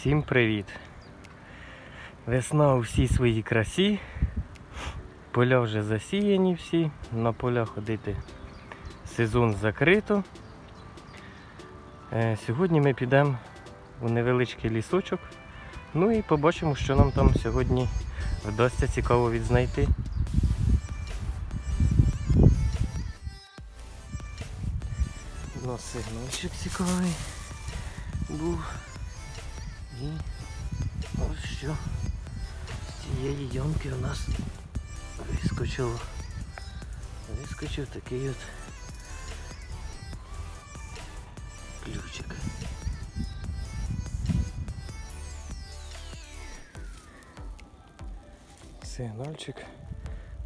Всім привіт! Весна у всій своїй красі. Поля вже засіяні всі, на поля ходити сезон закрито. Е, Сьогодні ми підемо у невеличкий лісочок. Ну і побачимо, що нам там сьогодні вдасться цікаво відзнайти. Ну, сигнальчик цікавий був. І ось що з цієї ямки у нас вискочило. Вискочив такий от ключик. Сигнальчик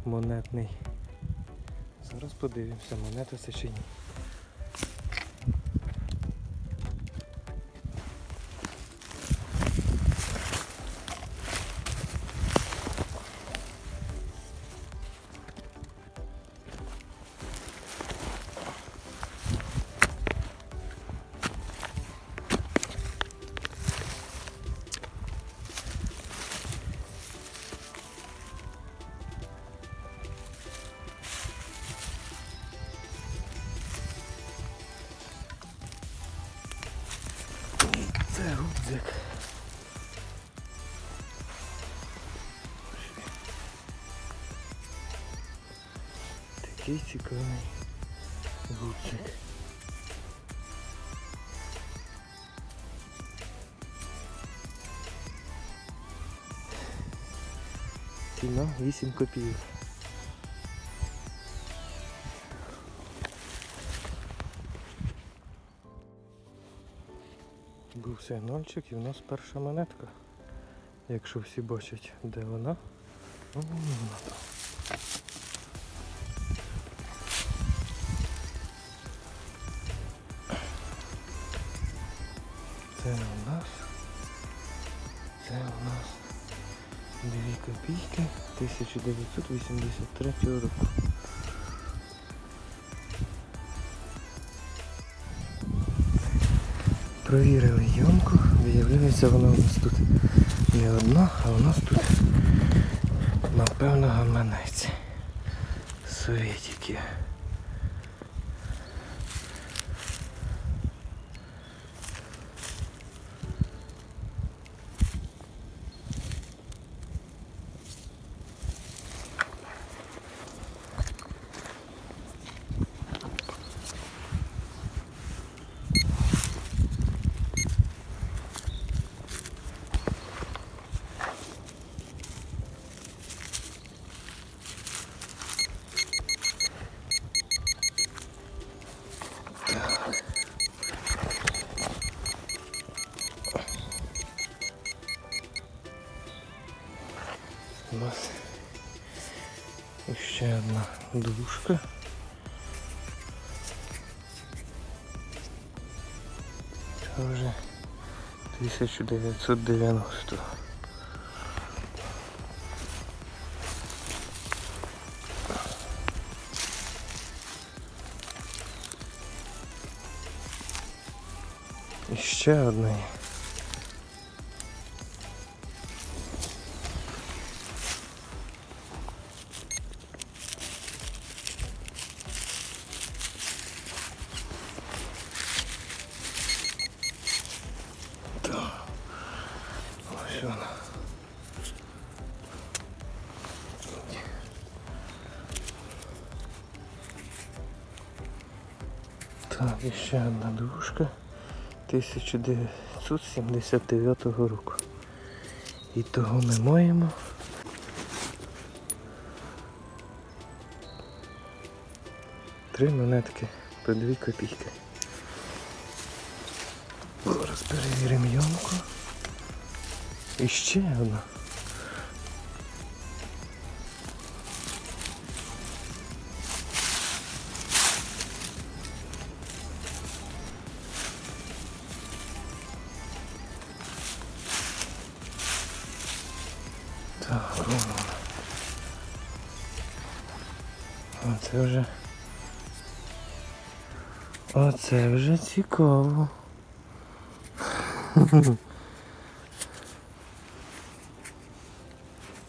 монетний. Зараз подивимося, монета це чи ні. Це рюкзак. Такий цікавий рюкзак. Ціна 8 копійок. Сигнальчик і в нас перша монетка. Якщо всі бачать, де вона. О, вона там. Це у нас. Це у нас 2 копійки 1983 року. Провірили ямку, виявляється вона у нас тут не одна, а у нас тут напевно гаманець. Совєтики. Дужка. Це вже 1990. І ще одна є. Так, і ще одна дужка 1979 року. І того ми маємо. Три монетки по дві копійки. Зараз перевіримо ямку. І ще одна. Це вже цікаво.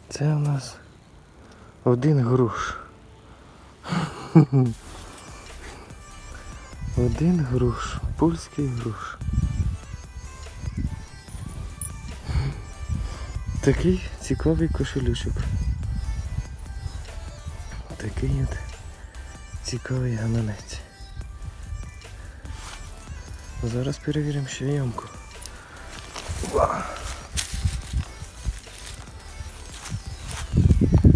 Це у нас один груш. Один груш, польський груш. Такий цікавий кошелючок. Такий от цікавий гаманець. Зараз перевіримо ще ямку.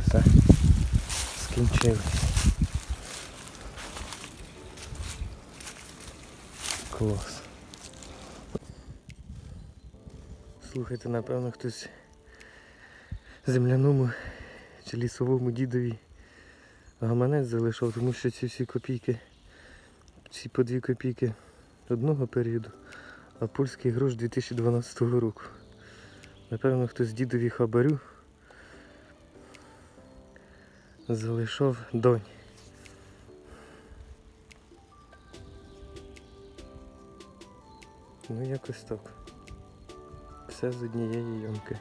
Все. Скінчили. Клас. Слухайте, напевно, хтось земляному чи лісовому дідові гаманець залишав, тому що ці всі копійки, ці по дві копійки одного періоду, а польський грош 2012 року. Напевно, хтось дідові хабарю залишав донь. Ну якось так. Все з однієї ямки.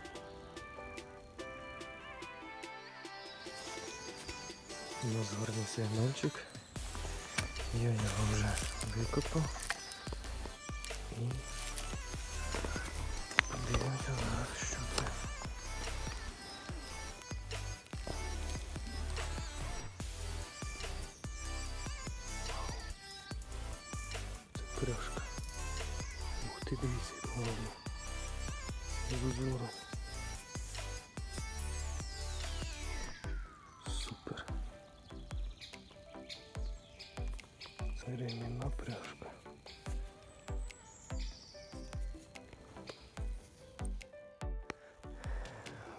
У нас гарний сигнальчик. Я його вже викопав. І подивимося зараз, що це. Це. Ух ти, дивіться, як гарно. З узором. Супер. Це ремінна пряжка.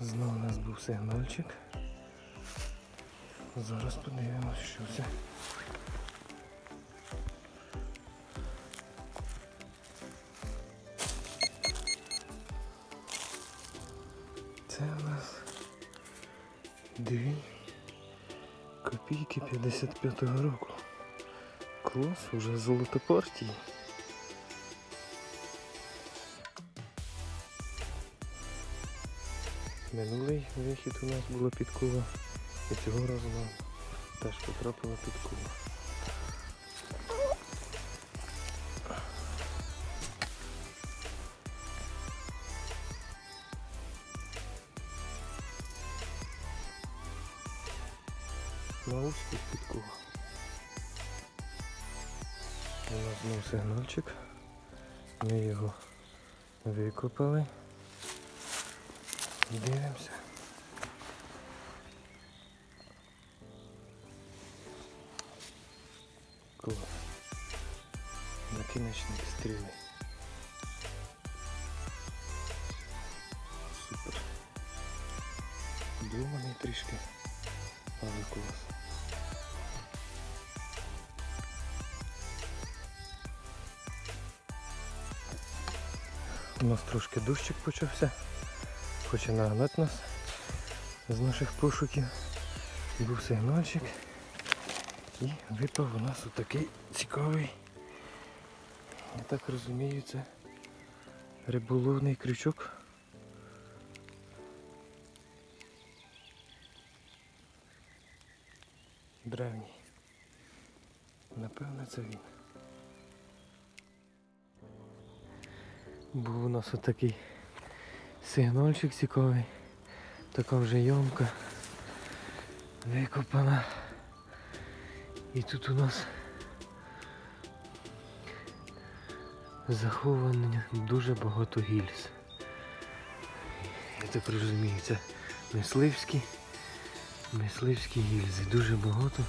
Знову у нас був сигнальчик. Зараз подивимось, що це. Це у нас дві копійки 55-го року. Клас, уже золото Минулий вихід у нас була підкова, і цього разу нам теж потрапила підкова. На узких підкова. У нас знову сигнальчик. Ми його викопали. Дивимося. Клас. Накінечник стріли. Супер. Думаний трішки, але клас. У нас трошки дощик почався. Хоче нагнати нас з наших пошуків. Був сигнальчик. І випав у нас отакий цікавий. Я так розумію, це риболовний крючок. Древній. Напевно це він. Був у нас отакий сигнальчик цікавий. Така вже ямка викопана. І тут у нас заховані дуже багато гільз. Я так розумію, це мисливські, мисливські гільзи. Дуже багато.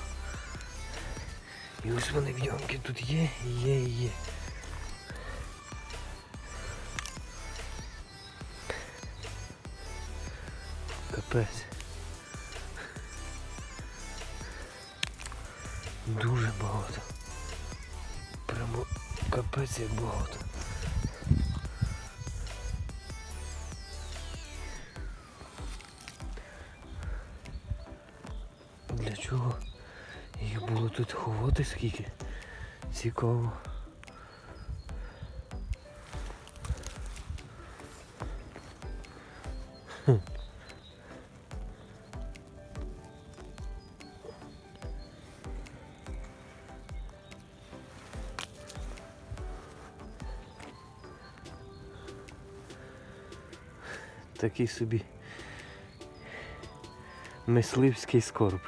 І ось вони в ямки тут є, є, і є. Капець. Дуже багато. Прямо капець як багато. Для чого їх було тут ховати скільки? Цікаво. Хм. Такий собі мисливський скорб.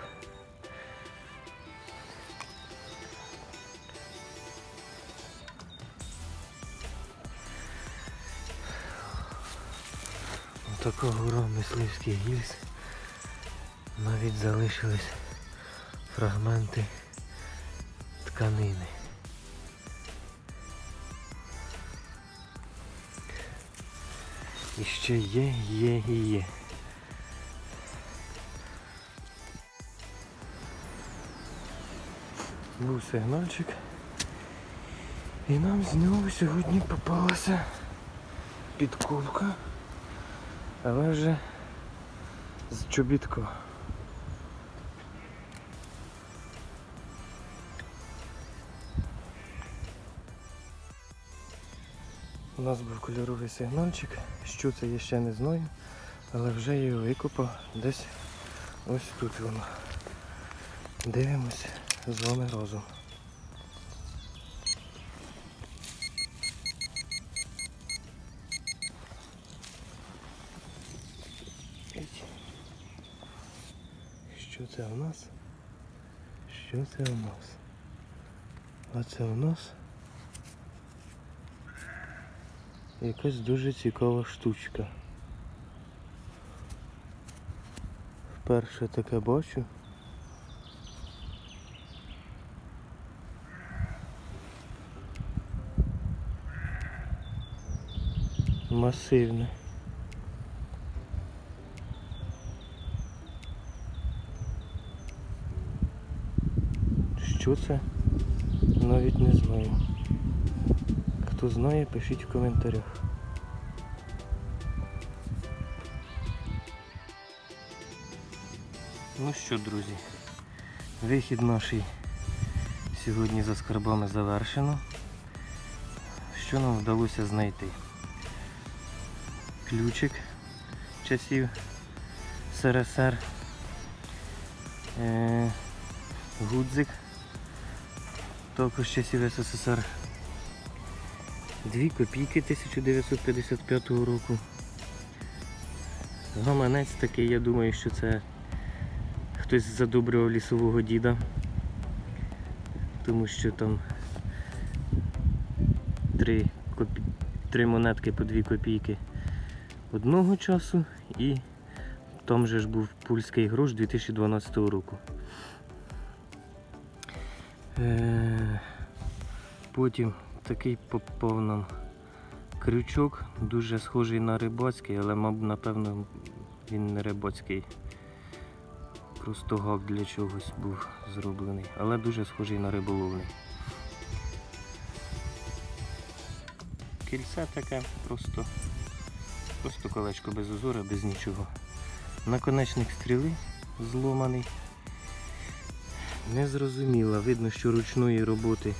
Такого гора мисливських гільз навіть залишились фрагменти тканини. І ще є, є і є. Був сигнальчик. І нам з нього сьогодні попалася підкупка, але вже з чобітко. У нас був кольоровий сигнальчик, що це я ще не знаю, але вже його викопав десь ось тут воно. Дивимось з вами разом. Що це у нас? Що це у нас? А це у нас якась дуже цікава штучка. Вперше таке бачу. Масивне. Що це? Навіть не знаю. Хто знає, пишіть в коментарях. Ну що, друзі, вихід наш сьогодні за скарбами завершено. Що нам вдалося знайти? Ключик часів СРСР, е, гудзик, також часів СССР. Дві копійки 1955 року. Гаманець такий, я думаю, що це хтось задобрював лісового діда, тому що там три, копі... три монетки по дві копійки одного часу і там же ж був польський грош 2012 року. Е... Потім такий попав нам крючок, дуже схожий на рибацький, але, напевно, він не рибацький. Просто гак для чогось був зроблений, але дуже схожий на риболовний. Кільце таке просто, просто колечко без узора, без нічого. Наконечник стріли зломаний. Незрозуміло, видно, що ручної роботи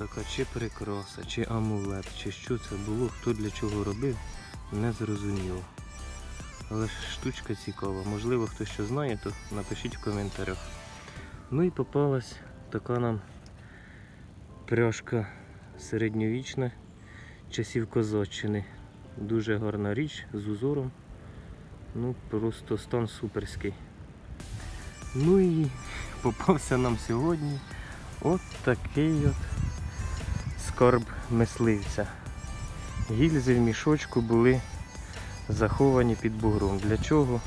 така чи прикраса, чи амулет, чи що це було, хто для чого робив, не зрозуміло. Але ж штучка цікава. Можливо, хтось що знає, то напишіть в коментарях. Ну і попалась така нам пряжка середньовічна часів Козаччини. Дуже гарна річ з узором. Ну просто стан суперський. Ну і попався нам сьогодні от такий от скарб мисливця. Гільзи в мішочку були заховані під бугром. Для чого?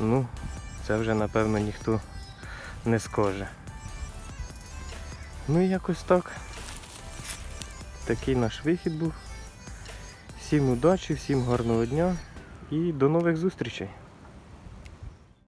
Ну, це вже напевно ніхто не скаже. Ну і якось так. Такий наш вихід був. Всім удачі, всім гарного дня і до нових зустрічей!